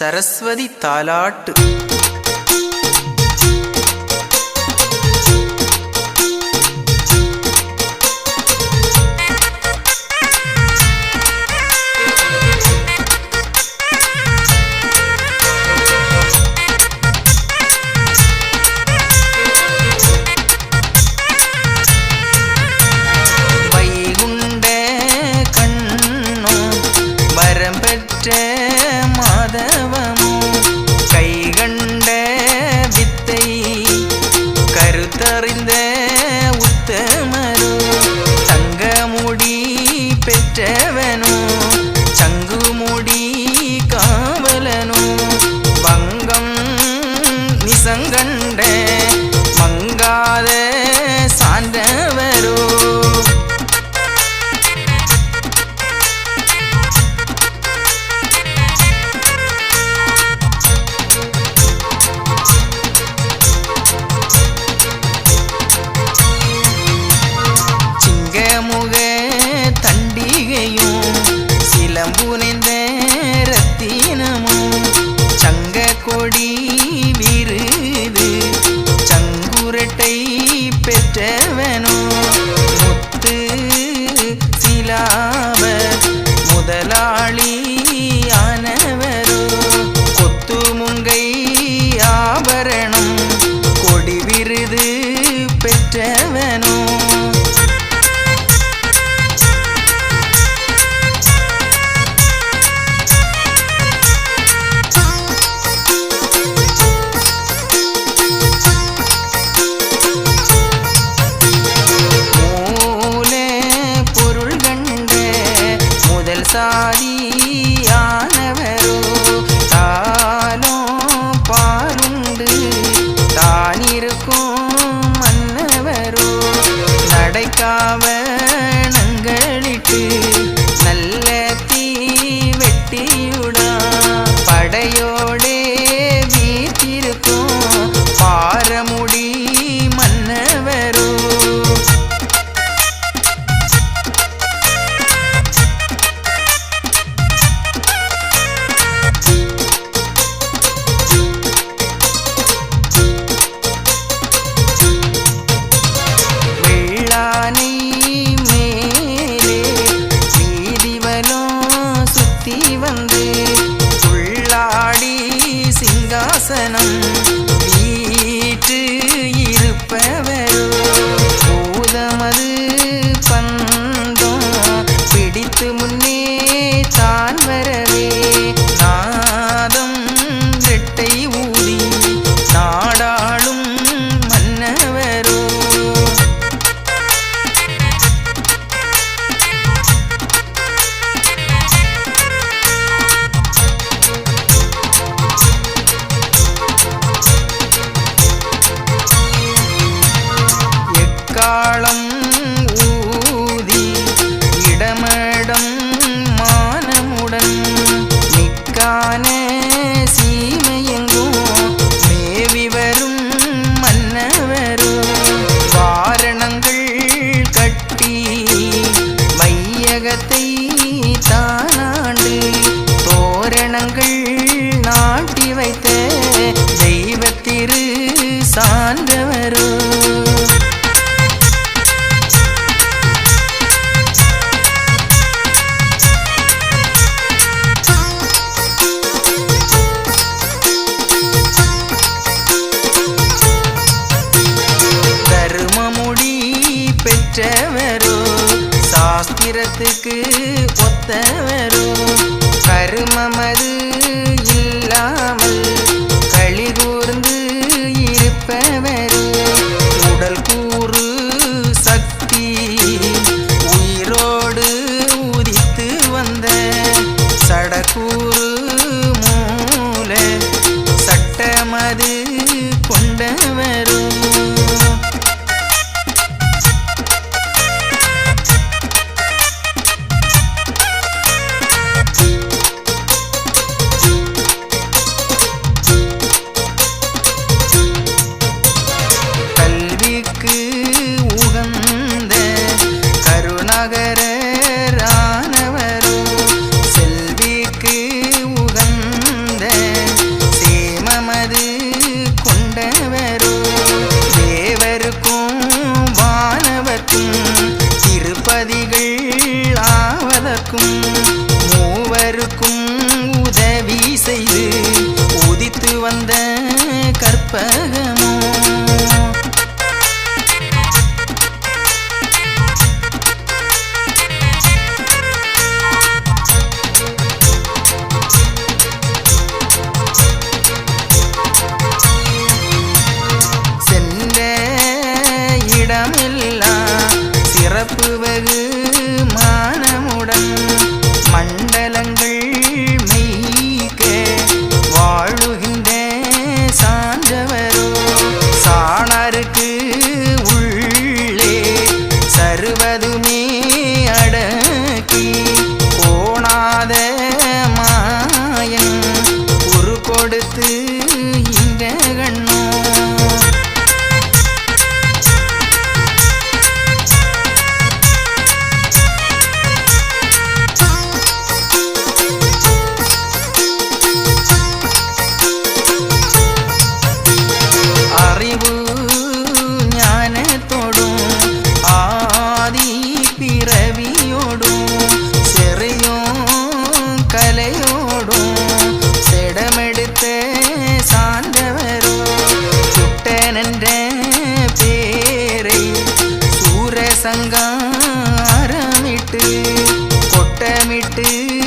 சரஸ்வதி தாலாட்டு. அலம்புனைந்த ரத்தினமும் சங்க கொடி தாடி தாழ கருத்துக்கு ஒத்த வரும். கருமமது உதித்து வந்த கற்பகமோ கோட்டை